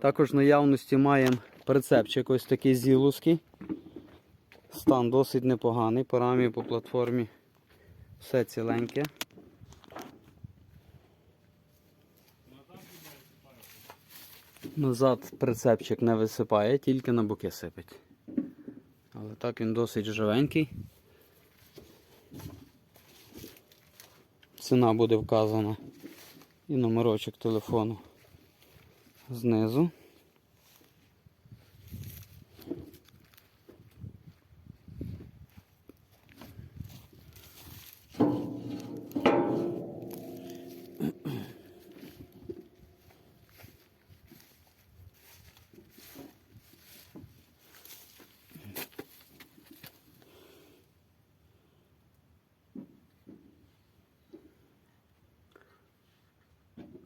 Також в наявності маємо прицепчик ось такий зіловський. Стан досить непоганий, по рамі, по платформі все ціленьке. Назад прицепчик не висипає, тільки на боки сипить. Але так він досить живенький. Ціна буде вказана і номерочок телефону знизу.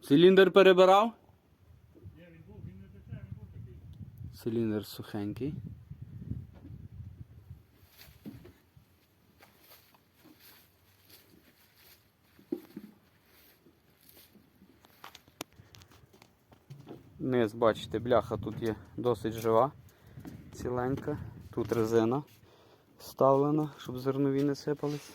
Циліндр перебирав? Ні, Циліндр сухенький. Низ, бачите, бляха тут є досить жива, ціленька. Тут резина вставлена, щоб зернові не сипались.